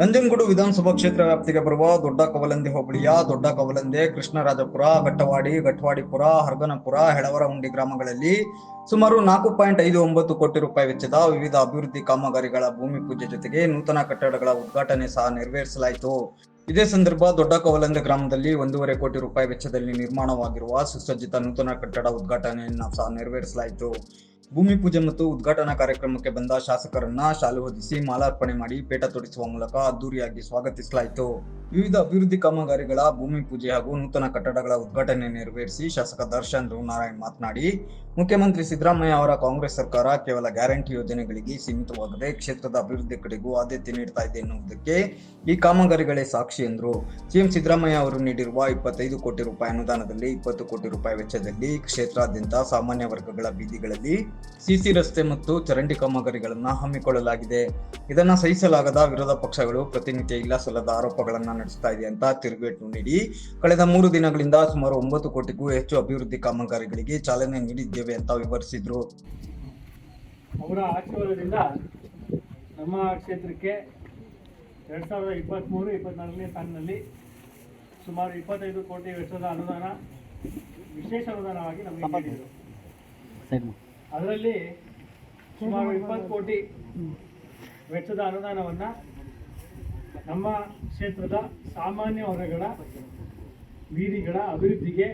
ನಂಜನಗೂಡು ವಿಧಾನಸಭಾ ಕ್ಷೇತ್ರ ವ್ಯಾಪ್ತಿಗೆ ಬರುವ ದೊಡ್ಡ ಕವಲಂದೆ ಹೋಬಳಿಯ ದೊಡ್ಡ ಕವಲಂದೆ ಕೃಷ್ಣರಾಜಪುರ ಘಟ್ಟವಾಡಿ ಘಟ್ಟವಾಡಿಪುರ ಹರಗನಪುರ, ಹೆಳವರಹುಂಡಿ ಗ್ರಾಮಗಳಲ್ಲಿ ಸುಮಾರು ನಾಲ್ಕು ಪಾಯಿಂಟ್ ಐದು ಒಂಬತ್ತು ಕೋಟಿ ರೂಪಾಯಿ ವೆಚ್ಚದ ವಿವಿಧ ಅಭಿವೃದ್ಧಿ ಕಾಮಗಾರಿಗಳ ಭೂಮಿ ಪೂಜೆ ಜೊತೆಗೆ ನೂತನ ಕಟ್ಟಡಗಳ ಉದ್ಘಾಟನೆ ಸಹ ನೆರವೇರಿಸಲಾಯಿತು. ಇದೇ ಸಂದರ್ಭ ದೊಡ್ಡ ಕವಲಂದೆ ಗ್ರಾಮದಲ್ಲಿ ಒಂದೂವರೆ ಕೋಟಿ ರೂಪಾಯಿ ವೆಚ್ಚದಲ್ಲಿ ನಿರ್ಮಾಣವಾಗಿರುವ ಸುಸಜ್ಜಿತ ನೂತನ ಕಟ್ಟಡ ಉದ್ಘಾಟನೆಯನ್ನು ಸಹ ನೆರವೇರಿಸಲಾಯಿತು. ಭೂಮಿ ಪೂಜೆ ಮತ್ತು ಉದ್ಘಾಟನಾ ಕಾರ್ಯಕ್ರಮಕ್ಕೆ ಬಂದ ಶಾಸಕರನ್ನ ಶಾಲು ಹೊದಿಸಿ ಮಾಲಾರ್ಪಣೆ ಮಾಡಿ ಪೇಟ ತೊಡಿಸುವ ಮೂಲಕ ಅದ್ದೂರಿಯಾಗಿ ಸ್ವಾಗತಿಸಲಾಯಿತು. ವಿವಿಧ ಅಭಿವೃದ್ಧಿ ಕಾಮಗಾರಿಗಳ, ಭೂಮಿ ಪೂಜೆ ಹಾಗೂ ನೂತನ ಕಟ್ಟಡಗಳ ಉದ್ಘಾಟನೆ ನೆರವೇರಿಸಿ ಶಾಸಕ ದರ್ಶನ್ ನಾರಾಯಣ್ ಮಾತನಾಡಿ, ಮುಖ್ಯಮಂತ್ರಿ ಸಿದ್ದರಾಮಯ್ಯ ಅವರ ಕಾಂಗ್ರೆಸ್ ಸರ್ಕಾರ ಕೇವಲ ಗ್ಯಾರಂಟಿ ಯೋಜನೆಗಳಿಗೆ ಸೀಮಿತವಾಗದೆ ಕ್ಷೇತ್ರದ ಅಭಿವೃದ್ಧಿ ಕಡೆಗೂ ಆದ್ಯತೆ ನೀಡ್ತಾ ಇದೆ ಎನ್ನುವುದಕ್ಕೆ ಈ ಕಾಮಗಾರಿಗಳೇ ಸಾಕ್ಷಿ ಎಂದರು. ಸಿಎಂ ಸಿದ್ದರಾಮಯ್ಯ ಅವರು ನೀಡಿರುವ ಇಪ್ಪತ್ತೈದು ಕೋಟಿ ರೂಪಾಯಿ ಅನುದಾನದಲ್ಲಿ ಇಪ್ಪತ್ತು ಕೋಟಿ ರೂಪಾಯಿ ವೆಚ್ಚದಲ್ಲಿ ಕ್ಷೇತ್ರಾದ್ಯಂತ ಸಾಮಾನ್ಯ ವರ್ಗಗಳ ಬೀದಿಗಳಲ್ಲಿ ಸಿಸಿ ರಸ್ತೆ ಮತ್ತು ಚರಂಡಿ ಕಾಮಗಾರಿಗಳನ್ನು ಹಮ್ಮಿಕೊಳ್ಳಲಾಗಿದೆ. ಇದನ್ನು ಸಹಿಸಲಾಗದ ವಿರೋಧ ಪಕ್ಷಗಳು ಪ್ರತಿನಿತ್ಯ ಇಲ್ಲ ಸಲ್ಲದ ಆರೋಪಗಳನ್ನು ನಡೆಸ್ತಾ ಇದೆ ಅಂತ ತಿರುಗೇಟು ನೀಡಿ ಕಳೆದ ಮೂರು ದಿನಗಳಿಂದ ಸುಮಾರು ಒಂಬತ್ತು ಕೋಟಿಗೂ ಹೆಚ್ಚು ಅಭಿವೃದ್ಧಿ ಕಾಮಗಾರಿಗಳಿಗೆ ಚಾಲನೆ ನೀಡಿದ್ದೇವೆ ಅಂತ ವಿವರಿಸಿದರು. ಅವರ ಆಶೀರ್ವಾದದಿಂದ ನಮ್ಮ ಕ್ಷೇತ್ರಕ್ಕೆ ಎರಡು ಸಾವಿರದ ಇಪ್ಪತ್ತ್ಮೂರು ಇಪ್ಪತ್ತ್ನಾಲ್ಕನೇ ಸಾಲಿನಲ್ಲಿ ಸುಮಾರು ಇಪ್ಪತ್ತೈದು ಕೋಟಿ ವೆಚ್ಚದ ಅನುದಾನ ವಿಶೇಷ ಅನುದಾನವಾಗಿ ನಮಗೆ ನೀಡಿದರು. ಅದರಲ್ಲಿ ಸುಮಾರು ಇಪ್ಪತ್ತು ಕೋಟಿ ವೆಚ್ಚದ ಅನುದಾನವನ್ನು ನಮ್ಮ ಕ್ಷೇತ್ರದ ಸಾಮಾನ್ಯ ಹೊರಗಳ ಬೀದಿಗಳ ಅಭಿವೃದ್ಧಿಗೆ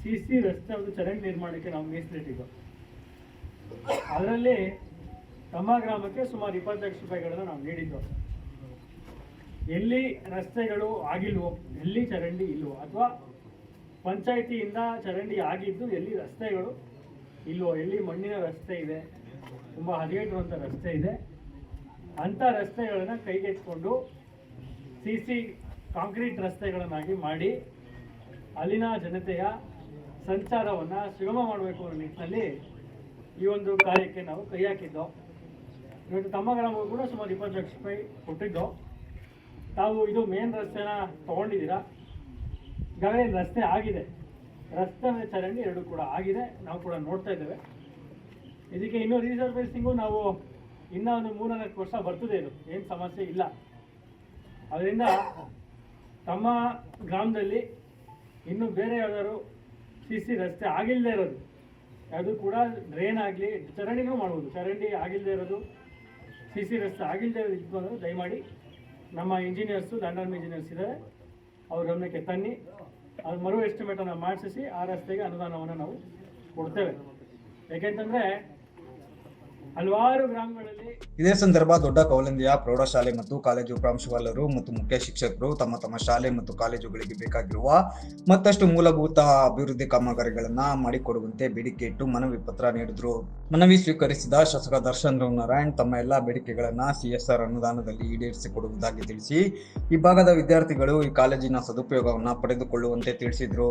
ಸಿ ಸಿ ರಸ್ತೆ ಒಂದು ಚರಂಡಿ ನಿರ್ಮಾಣಕ್ಕೆ ನಾವು ಮೀಸಲಿಟ್ಟಿದ್ದು. ಅದರಲ್ಲಿ ತಮ್ಮ ಗ್ರಾಮಕ್ಕೆ ಸುಮಾರು ಇಪ್ಪತ್ತು ಲಕ್ಷ ರೂಪಾಯಿಗಳನ್ನು ನಾವು ನೀಡಿದ್ದು. ಎಲ್ಲಿ ರಸ್ತೆಗಳು ಆಗಿಲ್ವೋ, ಎಲ್ಲಿ ಚರಂಡಿ ಇಲ್ವೋ, ಅಥವಾ ಪಂಚಾಯಿತಿಯಿಂದ ಚರಂಡಿ ಆಗಿದ್ದು ಎಲ್ಲಿ ರಸ್ತೆಗಳು ಇಲ್ವೋ ಎಲ್ಲಿ ಮಣ್ಣಿನ ರಸ್ತೆ ಇದೆ. ತುಂಬ ಹದಗೆಟ್ಟುವಂಥ ರಸ್ತೆ ಇದೆ. ಅಂಥ ರಸ್ತೆಗಳನ್ನು ಕೈಗೆತ್ತಿಕೊಂಡು ಸಿ ಸಿ ಕಾಂಕ್ರೀಟ್ ರಸ್ತೆಗಳನ್ನಾಗಿ ಮಾಡಿ ಅಲ್ಲಿನ ಜನತೆಯ ಸಂಚಾರವನ್ನು ಸುಗಮ ಮಾಡಬೇಕು ಅನ್ನೋ ನಿಟ್ಟಿನಲ್ಲಿ ಈ ಒಂದು ಕಾರ್ಯಕ್ಕೆ ನಾವು ಕೈ ಹಾಕಿದ್ದೋ. ಇವತ್ತು ತಮ್ಮ ಗ್ರಾಮಕ್ಕೂ ಕೂಡ ಸುಮಾರು ಇಪ್ಪತ್ತು ಲಕ್ಷ ರೂಪಾಯಿ ಕೊಟ್ಟಿದ್ದು. ತಾವು ಇದು ಮೇನ್ ರಸ್ತೆನ ತಗೊಂಡಿದ್ದೀರಾ? ಈಗಾಗಲೇ ರಸ್ತೆ ಆಗಿದೆ. ರಸ್ತೆ ಚರಂಡಿ ಎರಡು ಕೂಡ ಆಗಿದೆ. ನಾವು ಕೂಡ ನೋಡ್ತಾ ಇದ್ದೇವೆ. ಇದಕ್ಕೆ ಇನ್ನೂ ರೀಸರ್ವೇಸಿಂಗು ನಾವು ಇನ್ನೂ ಒಂದು ಮೂರ್ನಾಲ್ಕು ವರ್ಷ ಬರ್ತದೆ ಇದು. ಏನು ಸಮಸ್ಯೆ ಇಲ್ಲ. ಅದರಿಂದ ತಮ್ಮ ಗ್ರಾಮದಲ್ಲಿ ಇನ್ನು ಬೇರೆ ಯಾವ್ದಾದ್ರು ಸಿ ಸಿ ರಸ್ತೆ ಆಗಿಲ್ಲದೆ ಇರೋದು. ಅದು ಕೂಡ ಡ್ರೈನ್ ಆಗಲಿ, ಚರಂಡಿನೂ ಮಾಡ್ಬೋದು. ಚರಂಡಿ ಆಗಿಲ್ಲದೆ ಇರೋದು ಸಿ ಸಿ ರಸ್ತೆ ಆಗಿಲ್ಲದೆ ಇರೋದು ಇಟ್ಕೊಂಡು ದಯಮಾಡಿ ನಮ್ಮ ಇಂಜಿನಿಯರ್ಸು ದಂಡಾರ್ಮ್ ಇಂಜಿನಿಯರ್ಸ್ ಇದ್ದಾರೆ. ಅವ್ರ ಗಮನಕ್ಕೆ ತನ್ನಿ. ಅದು ಮರು ಎಸ್ಟಿಮೇಟನ್ನು ಮಾಡಿಸಿ ಆ ರಸ್ತೆಗೆ ಅನುದಾನವನ್ನು ನಾವು ಕೊಡ್ತೇವೆ. ಯಾಕೆಂತಂದರೆ ಹಲವಾರು ಗ್ರಾಮಗಳಲ್ಲಿ ಇದೇ ಸಂದರ್ಭ ದೊಡ್ಡ ಕೌಲಂದಿಯ ಪ್ರೌಢಶಾಲೆ ಮತ್ತು ಕಾಲೇಜು ಪ್ರಾಂಶುಪಾಲರು ಮತ್ತು ಮುಖ್ಯ ಶಿಕ್ಷಕರು ತಮ್ಮ ತಮ್ಮ ಶಾಲೆ ಮತ್ತು ಕಾಲೇಜುಗಳಿಗೆ ಬೇಕಾಗಿರುವ ಮತ್ತಷ್ಟು ಮೂಲಭೂತ ಅಭಿವೃದ್ಧಿ ಕಾಮಗಾರಿಗಳನ್ನ ಮಾಡಿಕೊಡುವಂತೆ ಬೇಡಿಕೆ ಇಟ್ಟು ಮನವಿ ಪತ್ರ ನೀಡಿದ್ರು. ಮನವಿ ಸ್ವೀಕರಿಸಿದ ಶಾಸಕ ದರ್ಶನ್ ರಾವ್ ನಾರಾಯಣ್ ತಮ್ಮ ಎಲ್ಲಾ ಬೇಡಿಕೆಗಳನ್ನ ಸಿಎಸ್ಆರ್ ಅನುದಾನದಲ್ಲಿ ಈಡೇರಿಸಿಕೊಡುವುದಾಗಿ ತಿಳಿಸಿ ಈ ಭಾಗದ ವಿದ್ಯಾರ್ಥಿಗಳು ಈ ಕಾಲೇಜಿನ ಸದುಪಯೋಗವನ್ನ ಪಡೆದುಕೊಳ್ಳುವಂತೆ ತಿಳಿಸಿದ್ರು.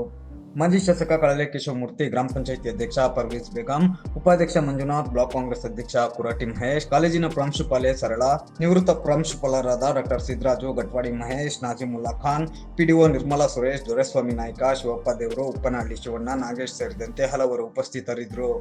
ಮಾಜಿ ಶಾಸಕ ಕಳಲೆ ಕೇಶವಮೂರ್ತಿ ಗ್ರಾಮ ಪಂಚಾಯಿತಿ ಅಧ್ಯಕ್ಷ ಪರ್ವೇಜ್ ಬೇಗಂ, ಉಪಾಧ್ಯಕ್ಷ ಮಂಜುನಾಥ್, ಬ್ಲಾಕ್ ಕಾಂಗ್ರೆಸ್ ಅಧ್ಯಕ್ಷ ಕುರಾಟಿ ಮಹೇಶ್, ಕಾಲೇಜಿನ ಪ್ರಾಂಶುಪಾಲೆ ಸರಳ, ನಿವೃತ್ತ ಪ್ರಾಂಶುಪಾಲರಾದ ಡಾಕ್ಟರ್ ಸಿದ್ದರಾಜು ಗಟ್ವಾಡಿ ಮಹೇಶ್, ನಾಜಿಮುಲ್ಲಾ ಖಾನ್, ಪಿಡಿಒ ನಿರ್ಮಲಾ ಸುರೇಶ್, ದೊರೆಸ್ವಾಮಿ ನಾಯ್ಕ, ಶಿವಪ್ಪ ದೇವರು, ಉಪ್ಪನಹಳ್ಳಿ ಶಿವಣ್ಣ, ನಾಗೇಶ್ ಸೇರಿದಂತೆ ಹಲವರು ಉಪಸ್ಥಿತರಿದ್ದರು.